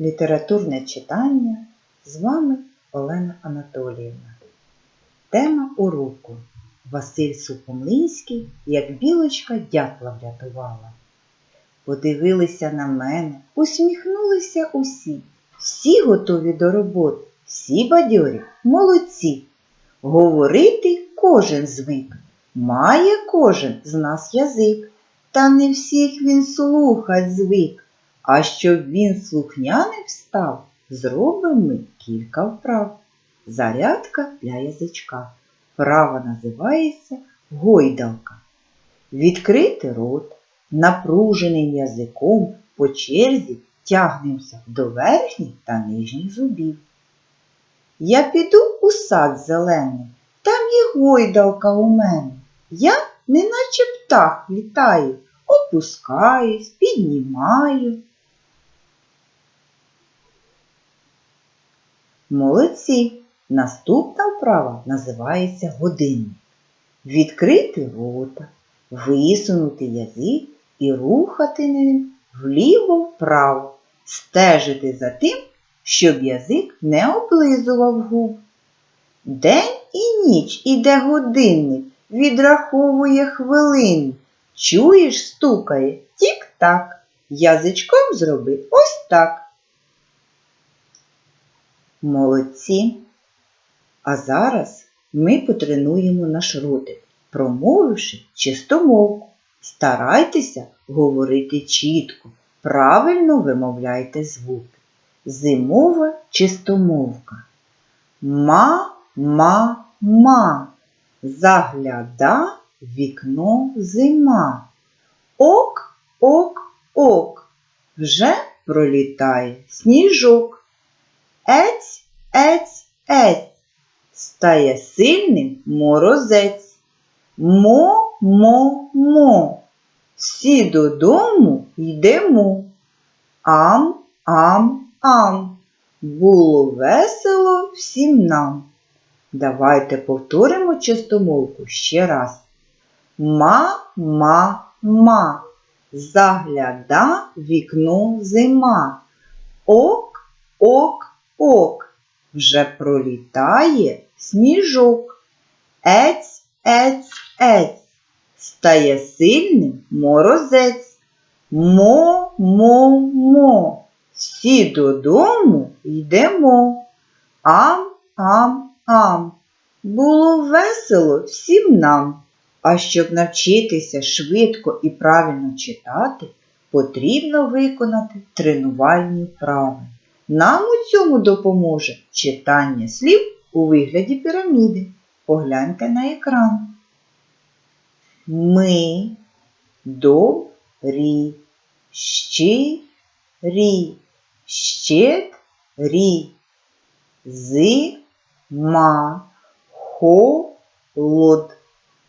Літературне читання з вами Олена Анатоліївна. Тема уроку Василь Сухомлинський, як білочка дятла врятувала. Подивилися на мене, усміхнулися усі. Всі готові до роботи, всі бадьорі, молодці. Говорити кожен звик, має кожен з нас язик, та не всіх він слухать звик. А щоб він слухняним став, зробимо кілька вправ. Зарядка для язичка. Вправа називається гойдалка. Відкрити рот, напруженим язиком по черзі тягнемося до верхніх та нижніх зубів. Я піду у сад зелений, там є гойдалка у мене. Я неначе птах літаю, опускаюсь, піднімаю. Молодці! Наступна вправа називається годинник. Відкрити рота, висунути язик і рухати ним вліво-вправо, стежити за тим, щоб язик не облизував губ. День і ніч іде годинник, відраховує хвилини. Чуєш, стукає тік-так. Язичком зроби ось так. Молодці. А зараз ми потренуємо наш ротик, промовивши чистомовку. Старайтеся говорити чітко, правильно вимовляйте звуки. Зимова чистомовка. Ма-ма-ма. Загляда вікно зима. Ок-ок-ок. Вже пролітає сніжок. Ець, ець, ець. Стає сильним морозець. Мо-мо-мо. Всі додому йдемо. Ам, ам, ам. Було весело всім нам. Давайте повторимо чистомовку ще раз. Ма-ма-ма. Загляда вікно зима. Ок. Вже пролітає сніжок. Ець, ець, ець. Стає сильним морозець. Мо-мо-мо. Всі додому йдемо. Ам, ам, ам. Було весело всім нам. А щоб навчитися швидко і правильно читати, потрібно виконати тренувальні вправи. Нам у цьому допоможе читання слів у вигляді піраміди. Погляньте на екран. Ми добрі, щирі, щедрі, зима, холод,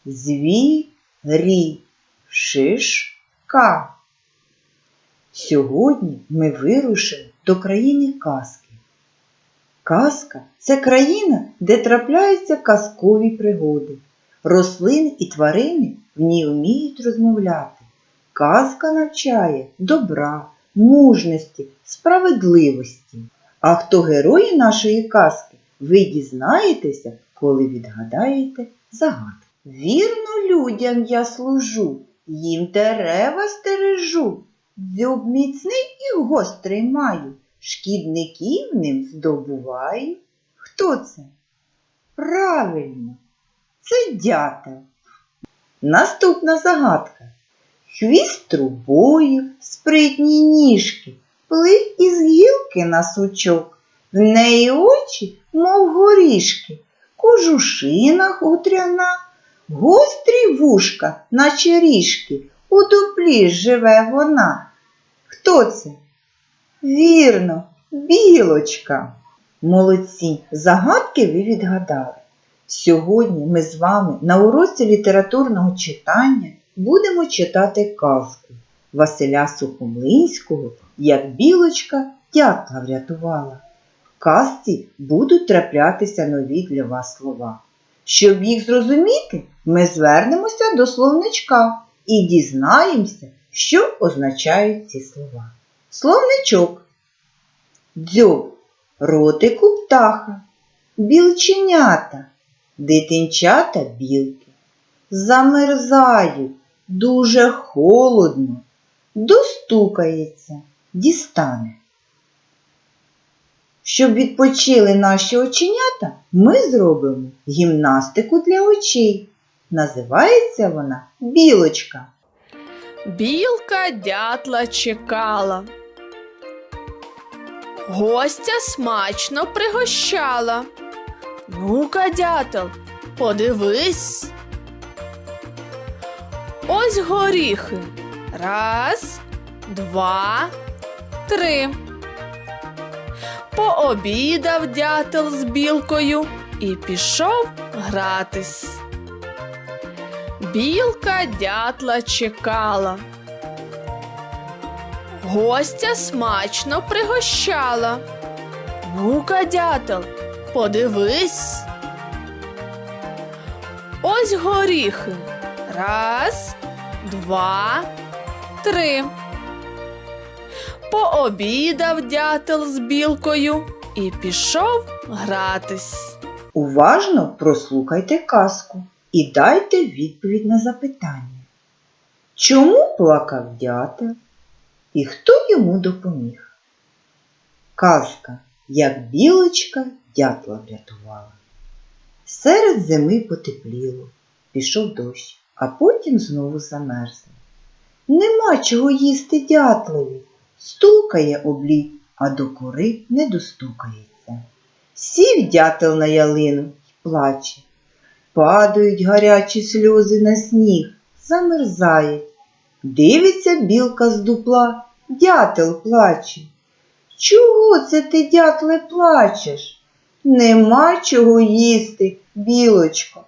звірі, шишка. Сьогодні ми вирушимо до країни казки. Казка це країна, де трапляються казкові пригоди. Рослини і тварини в ній вміють розмовляти. Казка навчає добра, мужності, справедливості. А хто герої нашої казки, ви дізнаєтеся, коли відгадаєте загадку. Вірно людям я служу, їм дерева стережу. Дзьоб міцний і гострий маю, шкідників ним здобуваю. Хто це? Правильно, це дятел. Наступна загадка. Хвіст трубою, спритні ніжки, плив із гілки на сучок, в неї очі, мов горішки, кожушина хутряна, гострі вушка, наче ріжки, у дуплі живе вона. Хто це? Вірно, білочка. Молодці, загадки ви відгадали. Сьогодні ми з вами на уроці літературного читання будемо читати казку Василя Сухомлинського, як білочка дятла врятувала. В казці будуть траплятися нові для вас слова. Щоб їх зрозуміти, ми звернемося до словничка і дізнаємося, що означають ці слова. Словничок. дзьоб, ротику птаха, білченята, дитинчата білки. Замерзають, дуже холодно, достукається, дістане. Щоб відпочили наші оченята, ми зробимо гімнастику для очей. Називається вона білочка. Білка дятла чекала. Гостя смачно пригощала. Ну-ка, дятел, подивись. Ось горіхи. Раз, два, три. Пообідав дятел з білкою і пішов гратись. Білка дятла чекала. Гостя смачно пригощала. Ну-ка, дятел, подивись. Ось горіхи. Раз, два, три. Пообідав дятел з білкою і пішов гратись. Уважно прослухайте казку і дайте відповідь на запитання. Чому плакав дятел і хто йому допоміг? Казка, як білочка дятла врятувала. Серед зими потепліло, пішов дощ, а потім знову замерзло. Нема чого їсти дятлові, стукає облід, а до кори не достукається. Сів дятел на ялину й плаче. Падають гарячі сльози на сніг, замерзають. Дивиться білка з дупла, дятел плаче. Чого це ти, дятле, плачеш? Нема чого їсти, білочко.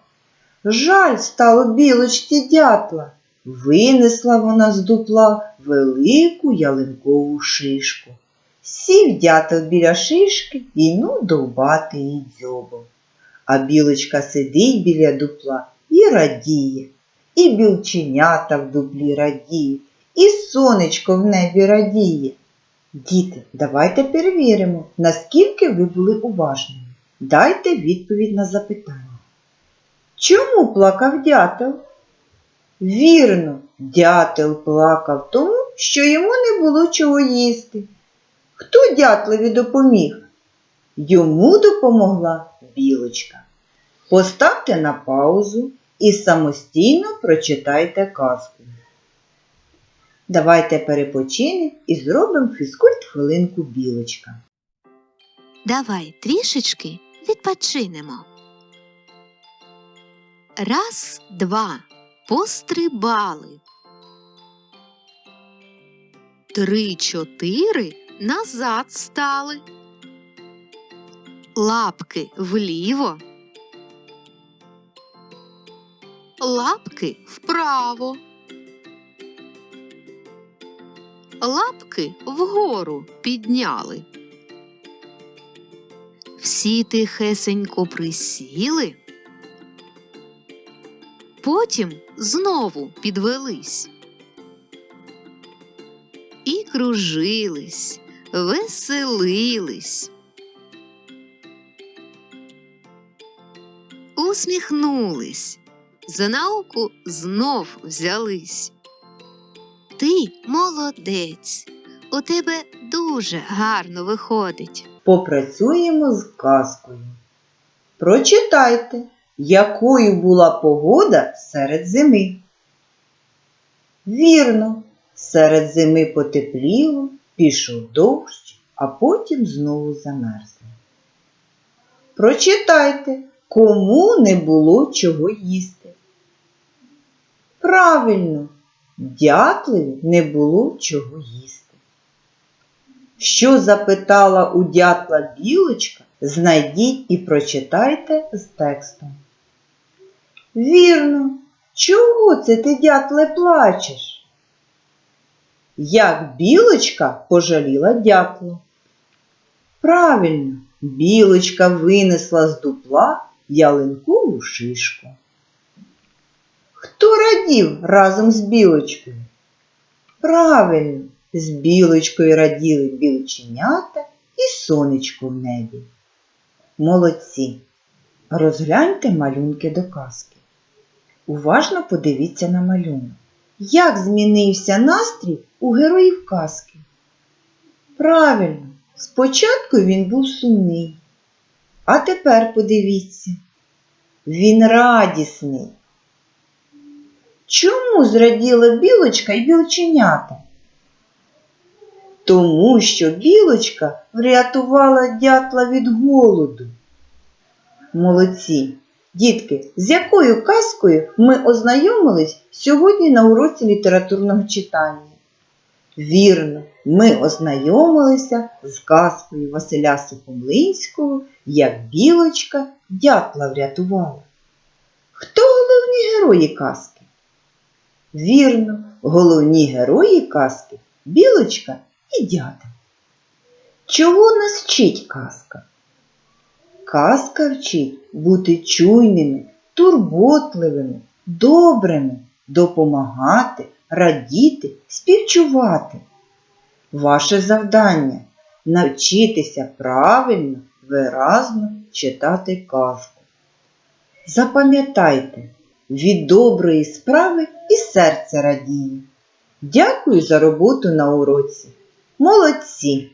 Жаль стало білочці дятла. Винесла вона з дупла велику ялинкову шишку. Сів дятел біля шишки і ну довбати її дзьобом. А білочка сидить біля дупла і радіє, і білченята в дуплі радіють, і сонечко в небі радіє. Діти, давайте перевіримо, наскільки ви були уважними. Дайте відповідь на запитання. Чому плакав дятел? Вірно, дятел плакав тому, що йому не було чого їсти. Хто дятлові допоміг? Йому допомогла білочка. Поставте на паузу і самостійно прочитайте казку. Давайте перепочинемо і зробимо фізкульт хвилинку білочка. Давай трішечки відпочинемо. Раз, два, пострибали. Три, чотири назад стали. Лапки вліво. Лапки вправо. Лапки вгору підняли. Всі тихесенько присіли. Потім знову підвелись. І кружились, веселились. Усміхнулись, за науку знов взялись. Ти молодець, у тебе дуже гарно виходить. Попрацюємо з казкою. Прочитайте, якою була погода серед зими. Вірно, серед зими потепліло, пішов дощ, а потім знову замерзло. Прочитайте, кому не було чого їсти. Правильно, дятлеві не було чого їсти. Що запитала у дятла білочка, знайдіть і прочитайте з текстом. Вірно, чого це ти, дятле, плачеш? Як білочка пожаліла дятлу. Правильно, білочка винесла з дупла ялинкову шишку. Хто радів разом з білочкою? Правильно, з білочкою раділи білченята і сонечко в небі. Молодці. Розгляньте малюнки до казки. Уважно подивіться на малюнок. Як змінився настрій у героїв казки? Правильно, спочатку він був сумний. А тепер подивіться. Він радісний. Чому зраділа білочка і білченята? Тому що білочка врятувала дятла від голоду. Молодці! Дітки, з якою казкою ми ознайомились сьогодні на уроці літературного читання? Вірно, ми ознайомилися з казкою Василя Сухомлинського, як білочка дятла врятувала. Хто головні герої казки? Вірно, головні герої казки білочка і дятел. Чого нас вчить казка? Казка вчить бути чуйними, турботливими, добрими, допомагати, радіти, співчувати. Ваше завдання навчитися правильно, виразно читати казку. Запам'ятайте, від доброї справи і серце радіє. Дякую за роботу на уроці. Молодці!